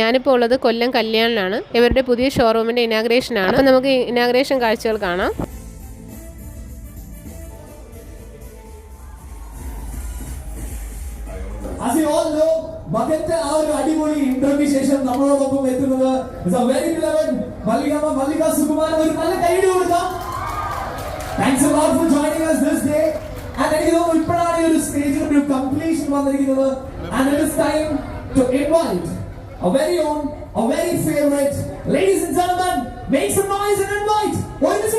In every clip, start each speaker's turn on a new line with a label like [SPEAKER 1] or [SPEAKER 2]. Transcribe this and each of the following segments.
[SPEAKER 1] ഞാനിപ്പോൾ ഉള്ളത് കൊല്ലം കല്യാണിലാണ്. ഇവരുടെ പുതിയ ഷോറൂമിന്റെ ഇനാഗ്രേഷൻ ആണ് അപ്പോൾ നമുക്ക് ഇനാഗ്രേഷൻ കാഴ്ചകൾ കാണാം.
[SPEAKER 2] മകന്റെ ആ അടിപൊളി ഇന്റർവ്യൂ ശേഷം നമ്മളോടൊപ്പം എത്തുന്നത് വെരി ബിലവൻ മല്ലികാമ മല്ലിക സുകുമാരൻ. ഒരു നല്ല കൈഡി കൊടുക്കാം. Thanks a lot for joining us this day. And ഇപ്പോഴാണ് ഈ ഒരു സ്റ്റേജിൽ ഒരു കംപ്ലീഷൻ വന്നിരിക്കുന്നത്. And it is time to invite our very own, our very favorite. Ladies and gentlemen, make some noise and invite. Why this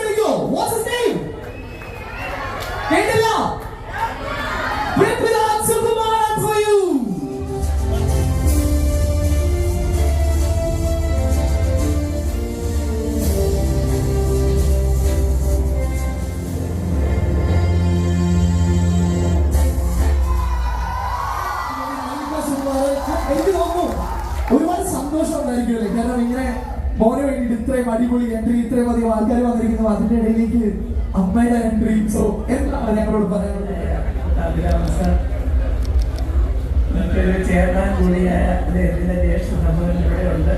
[SPEAKER 2] ഇത്രയും ആൾക്കാർ വന്നിരിക്കുന്നു അതിന്റെ ഇടയിലേക്ക് അമ്മയുടെ എൻട്രി സോ എന്താണ് ഞങ്ങളോട് പറയാനുള്ളത്?
[SPEAKER 3] ചെയർമാൻ കൂടിയായ ഇവിടെയുണ്ട്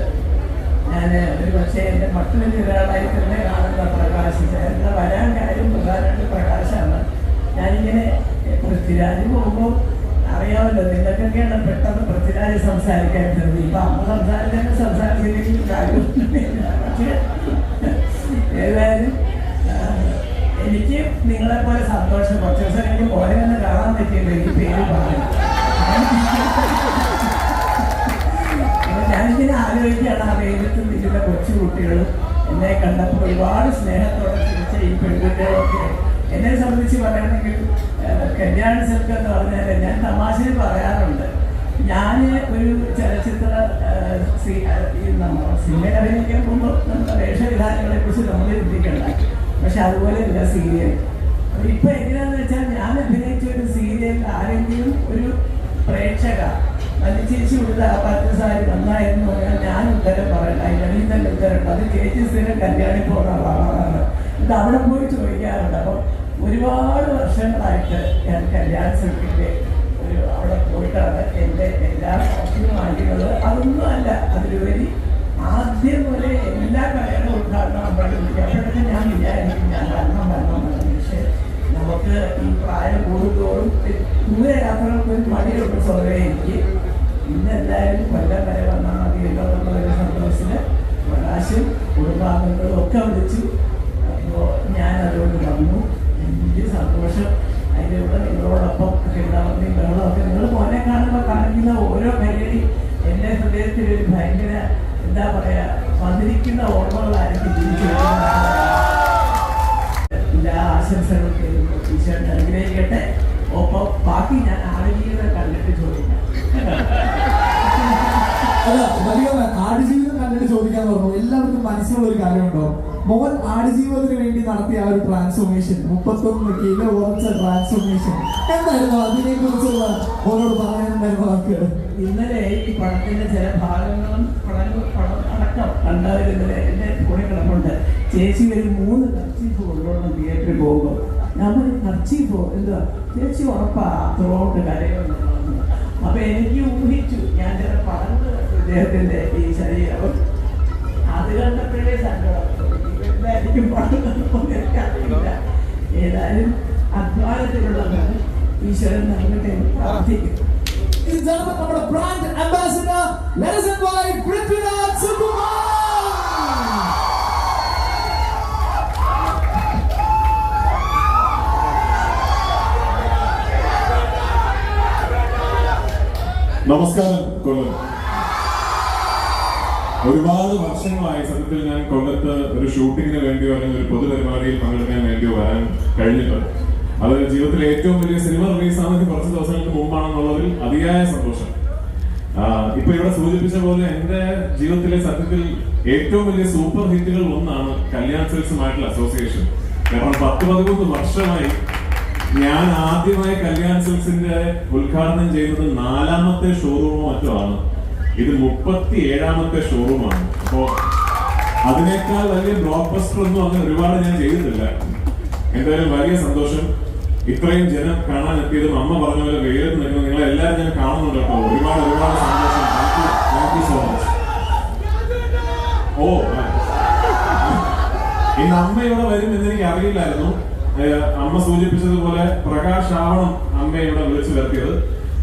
[SPEAKER 3] ഞാൻ ഒരു പക്ഷേ എന്റെ മക്കളിൽ ഒരാളായി തന്നെ കാണുന്ന പ്രകാശ്. ചേർന്ന വരാൻ കാര്യം പ്രധാനമായിട്ട് പ്രകാശാണ്. ഞാനിങ്ങനെ പൃഥ്വിരാജ് പോകുമ്പോൾ അറിയാമല്ലോ നിങ്ങൾക്കൊക്കെയാണ് പെട്ടെന്ന് പൃഥ്വിരാജ് സംസാരിക്കാൻ തരുന്നത് ഇപ്പം അമ്മ സംസാരിക്കാൻ സംസാരിച്ചില്ലെങ്കിൽ കാര്യം പക്ഷേ എനിക്ക് നിങ്ങളെ പോലെ സന്തോഷം. കുറച്ച് ദിവസം എനിക്ക് പോലെ തന്നെ കാണാൻ പറ്റിയില്ല എനിക്ക് പേര് പറഞ്ഞു. ഞാനിങ്ങനെ ആലോചിക്കുകയാണ് ആ വെയിലത്ത് നിൽക്കുന്ന കൊച്ചു കുട്ടികളും എന്നെ കണ്ടപ്പോൾ ഒരുപാട് സ്നേഹത്തോടെ ചിരിച്ച ഈ പെൺകുട്ടികളൊക്കെ എന്നെ സംബന്ധിച്ച് പറയുകയാണെങ്കിൽ കല്യാണ സിൽക്ക് എന്ന് പറഞ്ഞാൽ ഞാൻ തമാശയിൽ പറയാറുണ്ട്. ഞാൻ ഒരു ചലച്ചിത്ര സിനിമയിൽ അഭിനയിക്കാൻ പോകുമ്പോൾ നമ്മുടെ വേഷവിധാനങ്ങളെ കുറിച്ച് നമ്മൾ ചിന്തിക്കണ്ട. പക്ഷെ അതുപോലെയല്ല സീരിയൽ. ഇപ്പൊ എങ്ങനെയാന്ന് വെച്ചാൽ ഞാൻ അഭിനയിച്ച ഒരു സീരിയലിൽ ആരെങ്കിലും ഒരു പ്രേക്ഷക വലിച്ചേച്ചി കൊടുത്ത ആ പത്ത് സാരി നന്നായിരുന്നു പറഞ്ഞാൽ ഞാൻ ഉത്തരം പറയണ്ട. അതിനിടയിൽ തന്നെ ഉത്തരം അത് ചേച്ചി സ്ഥിരം കല്യാണി പോകുന്ന ആളാണ്. ഇത് അവിടെ പോയി ചോദിക്കാറുണ്ട്. അപ്പം ഒരുപാട് വർഷങ്ങളായിട്ട് ഞാൻ കല്യാണ സർക്കിളിന്റെ ഒരു അവിടെ പോയിട്ടാണ് എന്റെ എല്ലാ കോസ്റ്റ്യൂം വാങ്ങിയത് അതൊന്നും അല്ല അതിലുപരി ആദ്യം മുതലേ എല്ലാ കാര്യങ്ങളും ഉദ്ഘാടനം അപ്പോഴൊക്കെ ഞാൻ വിചാരിക്കും ഞാൻ വരണം വരണം പക്ഷേ നമുക്ക് ഈ പ്രായം കൂടുന്തോറും ദൂരയാത്രകൾക്ക് ഒരു മടിയുണ്ട് സ്വതവേ എനിക്ക് ഇന്നെല്ലാവരും കൊല്ലം വരെ വന്നാൽ മതിയല്ലോ എന്നുള്ള ഒരു സന്തോഷത്തിന് പ്രകാശും കുടുംബാംഗങ്ങളും ഒക്കെ വിളിച്ചു. അപ്പോൾ ഞാൻ അതുകൊണ്ട് വന്നു. എനിക്ക് സന്തോഷം. അതിന്റെ കൂടെ നിങ്ങളോടൊപ്പം കിണ്ടാമത്തി ബഹളമൊക്കെ. നിങ്ങൾ മോനെ കാണുമ്പോൾ കാണിക്കുന്ന ഓരോ പരിപാടി എന്റെ ഹൃദയത്തിൽ ഒരു ഭയങ്കര എന്താ പറയാ വന്നിരിക്കുന്ന ഓർമ്മകളായിരിക്കും എല്ലാ നേരുന്നു. ഈശ്വരൻ അനുഗ്രഹിക്കട്ടെ. ഒപ്പം ബാക്കി ഞാൻ ആടുജീവിതം കണ്ടിട്ട് ചോദിക്കാം.
[SPEAKER 2] അല്ല ആടുജീവിതം കണ്ടിട്ട് ചോദിക്കാൻ പറഞ്ഞു. എല്ലാവർക്കും മനസ്സിലുള്ള ഒരു കാര്യമുണ്ടോ? മോൻ ആടുജീവിതത്തിന് വേണ്ടി നടത്തിയ ആ ഒരു ട്രാൻസ്ഫോർമേഷൻ മുപ്പത്തൊന്ന് കിലോ ഉറച്ച ട്രാൻസ്ഫോർമേഷൻ എന്തായിരുന്നു അതിനെ കുറിച്ചുള്ള മോനോട് പറയാനുണ്ടായിരുന്ന വാക്ക്?
[SPEAKER 3] ഇന്നലെ ഈ പടത്തിന്റെ ചില ഭാഗങ്ങളും പടങ്ങൾ പടം അടക്കം എന്റെ കൂടെ കിടപ്പുണ്ട്. ചേച്ചി ഒരു മൂന്ന് കർച്ചീഫ് കൊണ്ടുവന്ന് തിയേറ്ററിൽ പോകുമ്പോൾ ഞാൻ പറഞ്ഞു കർച്ചീഫോ? എന്താ ചേച്ചി ഉറപ്പാ ത്രോട്ട് കരയുന്നു അപ്പൊ എനിക്ക് ഊഹിച്ചു ഞാൻ ചില പടങ്ങൾ ഇദ്ദേഹത്തിന്റെ ഈ ശരീരം. അത് കണ്ടപ്പോഴേ സങ്കടം. എന്തായിരിക്കും എനിക്കറിയില്ല ഏതായാലും അധ്വാനത്തിലുള്ളതാണ് ഈശ്വരൻ നൽകട്ടെ പ്രാർത്ഥിക്കുന്നു
[SPEAKER 2] Ladies and gentlemen, നമ്മുടെ brand ambassador let us invite Prithviraj Sukumar.
[SPEAKER 4] നമസ്കാരം കൊല്ലം ഒരുപാട് വർഷങ്ങളായി സത്യത്തിൽ ഞാൻ കൊല്ലത്ത് ഒരു ഷൂട്ടിങ്ങിന് വേണ്ടിയോ അല്ലെങ്കിൽ ഒരു പൊതുപരിപാടിയിൽ പങ്കെടുക്കാൻ വേണ്ടിയോ വരാൻ കഴിഞ്ഞിട്ടുണ്ട്. അത് ജീവിതത്തിലെ ഏറ്റവും വലിയ സിനിമ റിലീസാകുന്നത് കുറച്ച് ദിവസങ്ങൾക്ക് മുമ്പാണെന്നുള്ളതിൽ അതിയായ സന്തോഷം. ഇപ്പൊ ഇവിടെ സൂചിപ്പിച്ച പോലെ എന്റെ ജീവിതത്തിലെ സത്യത്തിൽ ഏറ്റവും വലിയ സൂപ്പർ ഹിറ്റുകൾ ഒന്നാണ് കല്യാൺ സിൽസുമായിട്ടുള്ള അസോസിയേഷൻ. കാരണം പത്ത് പതിമൂന്ന് വർഷമായി ഞാൻ ആദ്യമായി കല്യാൺ സിൽസിന്റെ ഉദ്ഘാടനം ചെയ്യുന്നത് നാലാമത്തെ ഷോറൂമോ മറ്റോ ആണ്. ഇത് മുപ്പത്തി ഏഴാമത്തെ ഷോറൂമാണ്. അപ്പോ അതിനേക്കാൾ വലിയ ബ്ലോക്ക് ബസ്റ്റർ ഒന്നും അങ്ങനെ ഒരുപാട് ഞാൻ ചെയ്തിട്ടില്ല. എന്തായാലും വലിയ സന്തോഷം. ഇത്രയും ജനം കാണാൻ എത്തിയതും അമ്മ പറഞ്ഞ പോലെ വേറെ നിൽക്കുന്നത് നിങ്ങളെ എല്ലാവരും ഞാൻ കാണുന്നുണ്ട് കേട്ടോ. ഒരുപാട് ഒരുപാട് സന്തോഷം. താങ്ക് യു സോ മച്ച് ഓ ഇന്ന് അമ്മ ഇവിടെ വരും എന്ന് എനിക്ക് അറിയില്ലായിരുന്നു. അമ്മ സൂചിപ്പിച്ചതുപോലെ പ്രകാശ് ആവണം അമ്മ ഇവിടെ വിളിച്ചു വരുത്തിയത്.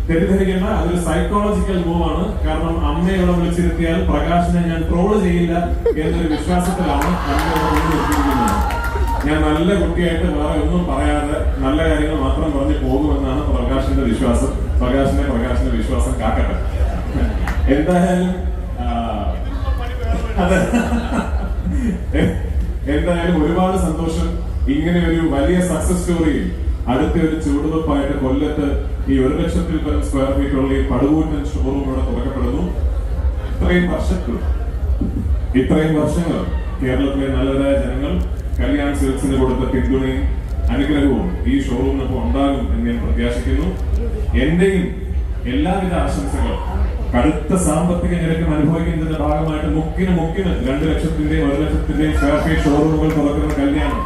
[SPEAKER 4] തെറ്റിദ്ധരിക്കേണ്ട അതൊരു സൈക്കോളജിക്കൽ മൂവാണ് കാരണം അമ്മയെ വിളിച്ചിരുത്തിയാൽ പ്രകാശിനെ ഞാൻ ട്രോൾ ചെയ്യില്ല എന്നൊരു വിശ്വാസത്തിലാണ് വിളിച്ചിരിക്കുന്നത് ഞാൻ നല്ല കുട്ടിയായിട്ട് വേറെ ഒന്നും പറയാതെ നല്ല കാര്യങ്ങൾ മാത്രം പറഞ്ഞു പോകുമെന്നാണ് പ്രകാശിന്റെ വിശ്വാസം. പ്രകാശിന്റെ പ്രകാശിന്റെ വിശ്വാസം കാക്കട്ടെ. എന്തായാലും അതെ. എന്തായാലും ഒരുപാട് സന്തോഷം. ഇങ്ങനെ ഒരു വലിയ സക്സസ് സ്റ്റോറിയിൽ അടുത്ത ഒരു ചുവടുവെപ്പായിട്ട് കൊല്ലത്ത് ഈ ഒരു ലക്ഷത്തിൽ പരം സ്ക്വയർ ഫീറ്റുള്ള ഈ പടുകൂറ്റൻ ഷോറൂം ഇവിടെ തുറക്കപ്പെടുന്നു. ഇത്രയും വർഷങ്ങൾ ഇത്രയും വർഷങ്ങൾ കേരളത്തിലെ നല്ലതായ ജനങ്ങൾ കല്യാൺ സിൽക്സിന് കൊടുത്ത പിന്തുണയും അനുഗ്രഹവും ഈ ഷോറൂമിനൊപ്പം ഉണ്ടാകും എന്ന് ഞാൻ പ്രത്യാശിക്കുന്നു. എന്റെയും എല്ലാവിധ ആശംസകളും കടുത്ത സാമ്പത്തിക നിരക്കും അനുഭവിക്കുന്നതിന്റെ ഭാഗമായിട്ട് മുക്കിന് മുക്കിന് രണ്ട് ലക്ഷത്തിന്റെയും ഒരു ലക്ഷത്തിന്റെയും സ്ക്വയർ ഫീറ്റ് ഷോറൂമുകൾ തുറക്കുന്ന കല്യാണം.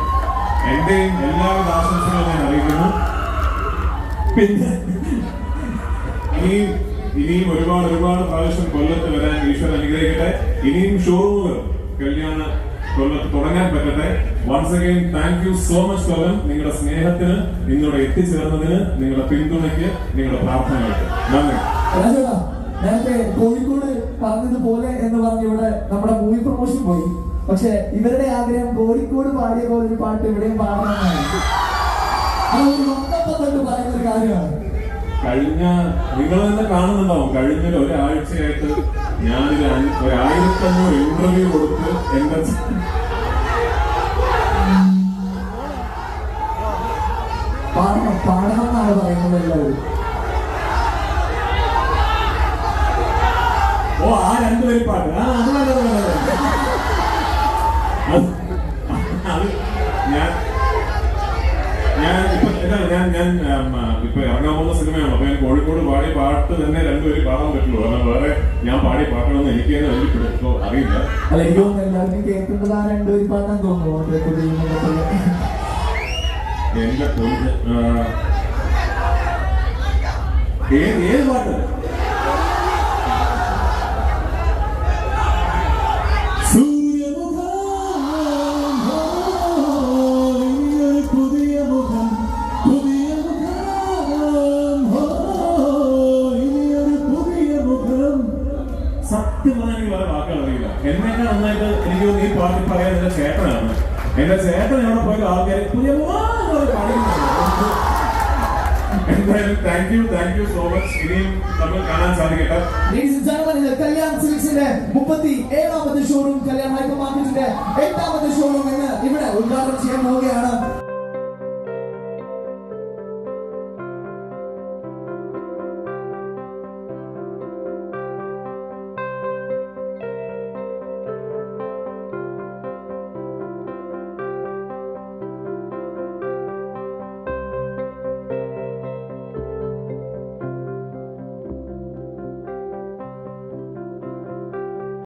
[SPEAKER 4] എന്റെയും എല്ലാവിധ ആശംസകളും ഇനിയും ഒരുപാട് ഒരുപാട് പ്രാവശ്യം കൊല്ലത്ത് വരാൻ ഈശ്വരൻ അനുഗ്രഹിക്കട്ടെ. ഇനിയും ഷോറൂമുകൾ കല്യാണ കൊല്ലത്ത് തുടങ്ങാൻ പറ്റട്ടെ. Once again thank you so much Kollam നിങ്ങളുടെ സ്നേഹത്തിന് നിങ്ങളുടെ എത്തിച്ചേർന്നതിന് നിങ്ങളുടെ പിന്തുണയ്ക്ക് നിങ്ങളുടെ പ്രാർത്ഥനകൾക്ക്. നന്ദി.
[SPEAKER 2] നേരത്തെ കോഴിക്കോട് പറഞ്ഞതുപോലെ എന്ന് പറഞ്ഞ് ഇവിടെ നമ്മുടെ മൂവി പ്രൊമോഷൻ പോയി. പക്ഷെ ഇവരുടെ ആഗ്രഹം കോഴിക്കോട് പാടിയ പോലെ ഒരു പാട്ട് ഇവിടെയും പാടണമെന്നാണ് പറയുന്ന ഒരു കാര്യമാണ്.
[SPEAKER 4] കഴിഞ്ഞ നിങ്ങൾ തന്നെ കാണുന്നുണ്ടാവും കഴിഞ്ഞ ഒരാഴ്ചയായിട്ട് ഞാനൊരു ഒരായിരത്തഞ്ഞൂറ് ഇന്റർവ്യൂ കൊടുത്ത് എന്റെ
[SPEAKER 2] പാടണം പാടണം എന്നാണ് പറയുന്നത് എല്ലാവരും.
[SPEAKER 4] ഓ ആ രണ്ടുപേരും പാട്ട്. ആ അത് നല്ലത് നല്ലത്. അത് അത് ഞാൻ ഞാൻ ഇപ്പൊ എന്താണ് ഞാൻ ഞാൻ ഇപ്പൊ ഇറങ്ങാൻ പോകുന്ന സിനിമയാണ് അപ്പൊ ഞാൻ കോഴിക്കോട് പാടിയ പാട്ട് തന്നെ രണ്ടുപേരും പാടാൻ പറ്റുള്ളൂ. കാരണം വേറെ ഞാൻ പാടിയ പാട്ടണമെന്ന് എനിക്ക് തന്നെ വലിയപ്പെടുത്തോ അറിയില്ല.
[SPEAKER 2] അല്ല എനിക്ക് തോന്നുന്നു എല്ലാവർക്കും കേൾക്കുന്നത് ആ രണ്ടുപേരും പാടാൻ തോന്നുന്നു.
[SPEAKER 4] എന്റെ ഏത് ഏത് പാട്ട്? സത്യം പറഞ്ഞാൽ എനിക്ക് വേറെ വാക്കുകൾ അറിയില്ല. എന്നേക്കാൾ നന്നായിട്ട് എനിക്ക് ഈ പാട്ട് പറയാൻ എന്റെ ചേട്ടനാണ്. എന്റെ ചേട്ടൻ എവിടെ പോയാലും ആൾക്കാർ പുതിയ
[SPEAKER 2] ഏഴാമത്തെ ഷോറൂം കല്യാൺ ഹൈപ്പർ മാർക്കറ്റിന്റെ എട്ടാമത്തെ ഷോറൂം ഇന്ന് ഇവിടെ ഉദ്ഘാടനം ചെയ്യാൻ പോവുകയാണ്.